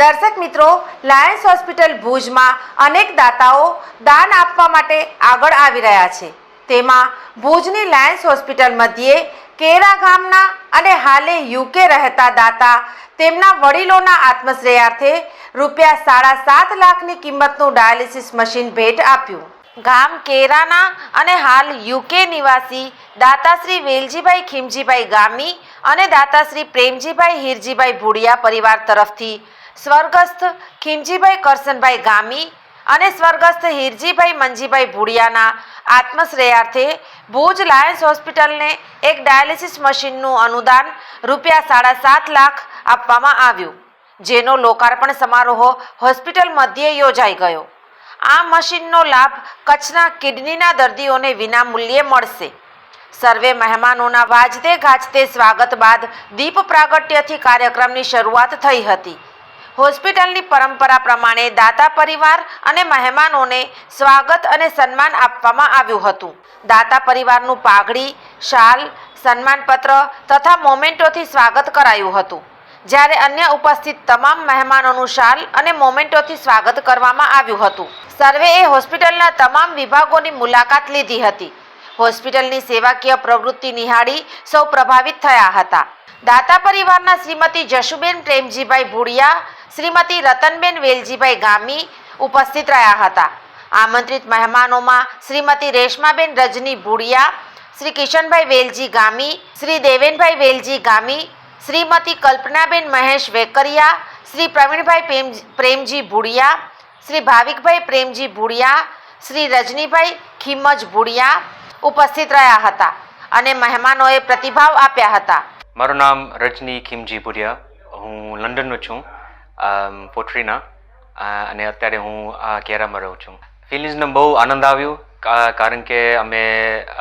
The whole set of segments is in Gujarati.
દર્શક મિત્રો, લાયન્સ હોસ્પિટલ ભુજમાં અનેક દાતાઓ દાન આપવા માટે આગળ આવી રહ્યા છે. તેમાં ભુજની લાયન્સ હોસ્પિટલ મધ્યે કેરા ગામના અને હાલે યુકે રહેતા દાતા તેમના વડીલોના આત્મશ્રેયાર્થે રૂપિયા સાડા સાત લાખની કિંમતનું ડાયાલિસિસ મશીન ભેટ આપ્યું. ગામ કેરાના અને હાલ યુકે નિવાસી દાતાશ્રી વેલજીભાઈ ખીમજીભાઈ ગામી અને દાતાશ્રી પ્રેમજીભાઈ હીરજીભાઈ ભુડિયા પરિવાર તરફથી સ્વર્ગસ્થ ખીમજીભાઈ કરસનભાઈ ગામી અને સ્વર્ગસ્થ હીરજીભાઈ મંજીભાઈ ભુડિયાના આત્મશ્રેયાર્થે ભુજ લાયન્સ હોસ્પિટલને એક ડાયાલિસિસ મશીનનું અનુદાન રૂપિયા સાડા સાત લાખ આપવામાં આવ્યું, જેનો લોકાર્પણ સમારોહ હોસ્પિટલ મધ્યે યોજાઈ ગયો. આ મશીનનો લાભ કચ્છના કિડનીના દર્દીઓને વિના મૂલ્યે મળશે. સર્વે મહેમાનોના વાજતે ગાજતે સ્વાગત બાદ દીપ પ્રાગટ્યથી કાર્યક્રમની શરૂઆત થઈ હતી. હોસ્પિટલની પરંપરા પ્રમાણે દાતા પરિવાર અને મહેમાનોને સ્વાગત અને સન્માન આપવામાં આવ્યું હતું. દાતા પરિવારનું પાઘડી, શાલ, સન્માનપત્ર તથા મોમેન્ટોથી સ્વાગત કરાયું હતું. જ્યારે અન્ય ઉપસ્થિત તમામ મહેમાનોનું શાલ અને મોમેન્ટોથી સ્વાગત કરવામાં આવ્યું હતું. સર્વેએ હોસ્પિટલના તમામ વિભાગોની મુલાકાત લીધી હતી. હોસ્પિટલની સેવાકીય પ્રવૃત્તિ નિહાળી સૌ પ્રભાવિત થયા હતા. દાતા પરિવારના શ્રીમતી જશુબેન પ્રેમજીભાઈ ભુડિયા, શ્રીમતી રતનબેન વેલજીભાઈ ગામી ઉપસ્થિત રહ્યા હતા. આમંત્રિત મહેમાનોમાં શ્રીમતી રેશમાબેન રજની ભુડિયા, શ્રી કિશનભાઈ વેલજી ગામી, શ્રી દેવેનભાઈ વેલજી ગામી શ્રીમતી કલ્પનાબેન મહેશ વેકરિયા, શ્રી પ્રવીણભાઈ પ્રેમજી ભુડિયા, શ્રી ભાવિકભાઈ પ્રેમજી ભુડિયા, શ્રી રજનીભાઈ ખીમજ ભુડિયા ઉપસ્થિત રહ્યા હતા અને મહેમાનોએ પ્રતિભાવ આપ્યા હતા. મારું નામ રજની ખીમજી ભુડિયા. હું લંડનનો છું પોટરીના અને અત્યારે હું કેરામાં રહું છું. ફિલિંગ્સને બહુ આનંદ આવ્યો કારણ કે અમે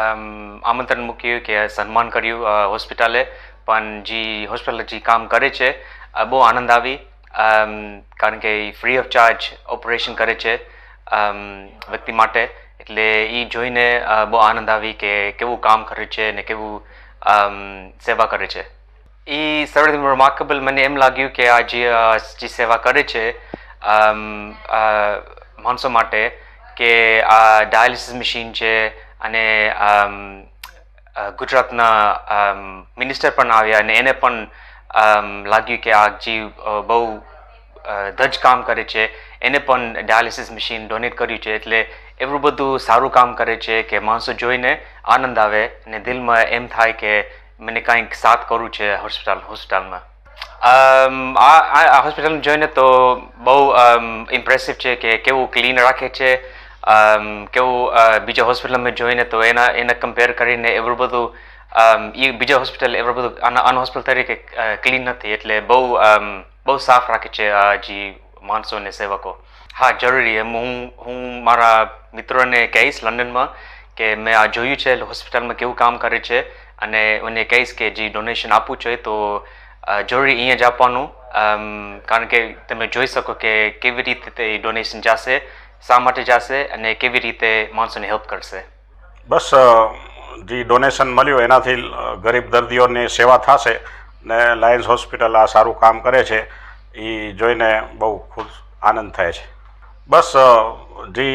આમંત્રણ મૂક્યું કે સન્માન કર્યું હોસ્પિટલે. પણ જે હોસ્પિટલ જે કામ કરે છે. બહુ આનંદ આવી. કારણ કે ફ્રી ઓફ ચાર્જ ઓપરેશન કરે છે વ્યક્તિ માટે. એટલે એ જોઈને બહુ આનંદ આવી કે કેવું કામ કરે છે ને કેવું સેવા કરે છે. એ સૌથી રિમાર્કેબલ મને એમ લાગ્યું કે આ જે સેવા કરે છે માણસો માટે કે આ ડાયાલિસિસ મશીન છે અને ગુજરાતના મિનિસ્ટર પણ આવ્યા અને એને પણ લાગ્યું કે આ જીવ બહુ ધજ કામ કરે છે. એને પણ ડાયાલિસિસ મશીન ડોનેટ કર્યું છે. એટલે એવું બધું સારું કામ કરે છે કે માણસો જોઈને આનંદ આવે અને દિલમાં એમ થાય કે મને કંઈક સાથ કરવું છે હોસ્પિટલ હોસ્પિટલમાં આ હોસ્પિટલ જોઈને તો બહુ ઇમ્પ્રેસિવ છે કે કેવું ક્લીન રાખે છે. કેવું બીજા હોસ્પિટલમાં જોઈને તો એના, એને કમ્પેર કરીને એવું બધું એ બીજા હોસ્પિટલ એવું બધું, આના હોસ્પિટલ તરીકે ક્લીન નથી. એટલે બહુ બહુ સાફ રાખે છે જે માણસો અને સેવકો. હા, જરૂરી એમ. હું હું મારા મિત્રોને કહીશ લંડનમાં કે મેં આ જોયું છે, હોસ્પિટલમાં કેવું કામ કરે છે. અને એને કહીશ કે જે ડોનેશન આપવું જોઈએ તો જરૂરી અહીંયા જ આપવાનું. કારણ કે તમે જોઈ શકો કે કેવી રીતે તે ડોનેશન જશે. શા માટે જશે અને કેવી રીતે માણસોને હેલ્પ કરશે? બસ જે ડોનેશન મળ્યું એનાથી ગરીબ દર્દીઓની સેવા થશે ને લાયન્સ હોસ્પિટલ આ સારું કામ કરે છે એ જોઈને બહુ ખુશ, આનંદ થાય છે. બસ જે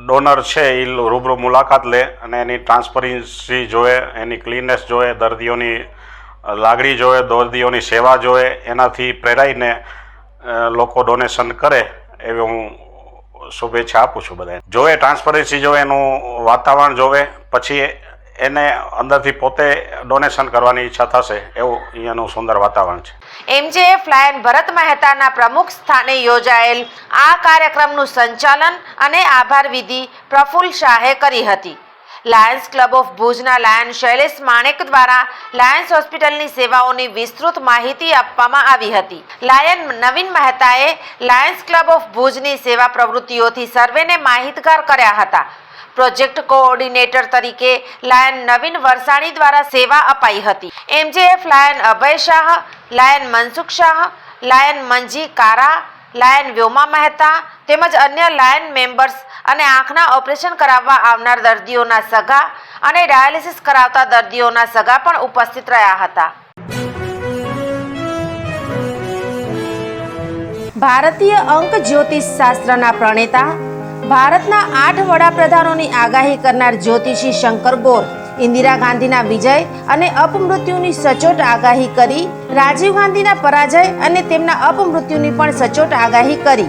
ડોનર છે એ રૂબરૂ મુલાકાત લે અને એની ટ્રાન્સપરન્સી જોવે, એની ક્લીનનેસ જોવે, દર્દીઓની લાગણી જોવે, દર્દીઓની સેવા જોવે, એનાથી પ્રેરાઈને લોકો ડોનેશન કરે, એવી હું શુભેચ્છા આપું છું બધાને. જોવે ટ્રાન્સપરન્સી જોવે એનું વાતાવરણ, જોવે, પછી એને અંદરથી પોતે ડોનેશન કરવાની ઈચ્છા થશે, એવું અહીંયાનું સુંદર વાતાવરણ છે. એમજે ફ્લાયન ભરત મહેતાના પ્રમુખ સ્થાને યોજાયેલ આ કાર્યક્રમનું સંચાલન અને આભાર વિધિ પ્રફુલ્લ શાહે કરી હતી. લાયન્સ ક્લબ ઓફ ભુજના લાયન શૈલેષ માણેક દ્વારા લાયન્સ હોસ્પિટલની સેવાઓની વિસ્તૃત માહિતી આપવામાં આવી હતી. લાયન નવીન મહેતાએ લાયન્સ ક્લબ ઓફ ભુજની સેવા પ્રવૃત્તિઓથી સર્વેને માહિતગાર કર્યા હતા. પ્રોજેક્ટ કોઓર્ડિનેટર તરીકે લાયન નવીન વરસાણી દ્વારા સેવા અપાઈ હતી. MJF lion Abhay Shah, lion Mansukh Shah, lion Manji Kara, lion Vyoma Mehta તેમજ અન્ય લાયન મેમ્બર્સ અને આંખના ઓપરેશન કરાવવા આવનાર દર્દીઓના સગા અને ડાયાલિસિસ કરાવતા દર્દીઓના સગા પણ ઉપસ્થિત રહ્યા હતા. ભારતીય અંક જ્યોતિષ શાસ્ત્રના પ્રણેતા, ભારતના આઠ વડાપ્રધાનોની આગાહી કરનાર જ્યોતિષી શંકર ગોર, ઇન્દિરા ગાંધીના વિજય અને અપમૃત્યુની સચોટ આગાહી કરી, રાજીવ ગાંધીના પરાજય અને તેમના અપમૃત્યુની પણ સચોટ આગાહી કરી.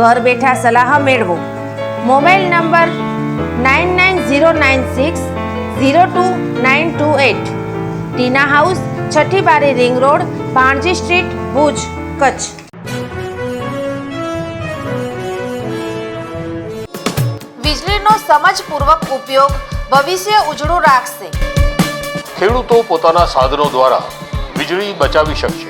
ઘર બેઠા સલાહ મેળવો mobile number nine nine zero nine six zero two nine two eight Tina house છઠ્ઠી બારી ring road Panji street Bhuj Kutch વીજળીનો સમજપૂર્વક ઉપયોગ ભવિષ્ય ઉજળું રાખશે ખેડૂતો પોતાના સાધનો દ્વારા વીજળી બચાવી શકશે